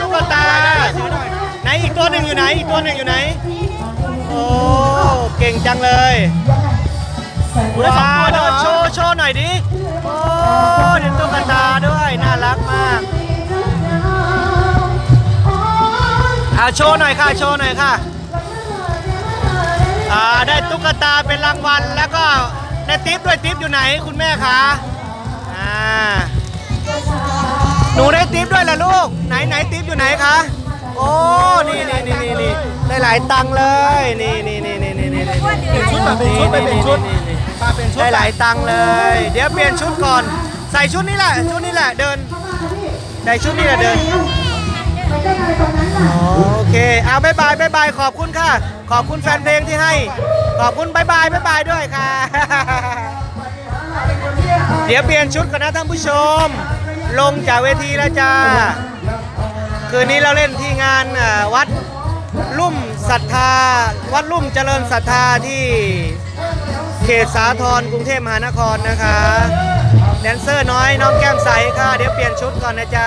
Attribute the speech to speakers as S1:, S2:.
S1: ตุ๊กตา ไหนอีกตัวหนึ่งอยู่ไหน อีกตัวหนึ่งอยู่ไหน โอ้ เก่งจังเลยว้าวเดี๋ยวโชว์โชว์หน่อยดิ โอ้เดี๋ยวตุ๊กตาด้วย น่ารักมากอ่าโชว์หน่อยค่ะ โชว์หน่อยค่ะอ่าได้ตุ๊กตาเป็นรางวัลแล้วก็ได้ทิปด้วยทิปอยู่ไหนคุณแม่คะอ่า หนูได้ทิปด้วยล่ะลูก ไหนไหนทิปอยู่ไหนคะ โอ้ นี่นี่นี่นี่นี่ได้หลายตังค์เลย นี่นี่นี่นี่นี่นี่นี่
S2: เปลี่ยนชุดแบบเป็นชุดไปเป็นชุด
S1: นี่นี่นี่
S2: มาเป็นชุด
S1: ได้หลายตังค์เลย เดี๋ยวเปลี่ยนชุดก่อน ใส่ชุดนี้แหละ ชุดนี้แหละเดิน ใส่ชุดนี้แหละเดิน โอเค เอาบายบายบายบายขอบคุณค่ะ ขอบคุณแฟนเพลงที่ให้ ขอบคุณบายบายบายบายด้วยค่ะ เดี๋ยวเปลี่ยนชุดกันนะท่านผู้ชม ลงจากเวทีแล้วจ้า คืนนี้เราเล่นที่งานวัดลุ่มศรัทธา วัดลุ่มเจริญศรัทธาที่เขตสาทรกรุงเทพมหานครนะคะแดนเซอร์น้อยน้องแก้มใสค่ะ เดี๋ยวเปลี่ยนชุดก่อนนะจ๊ะ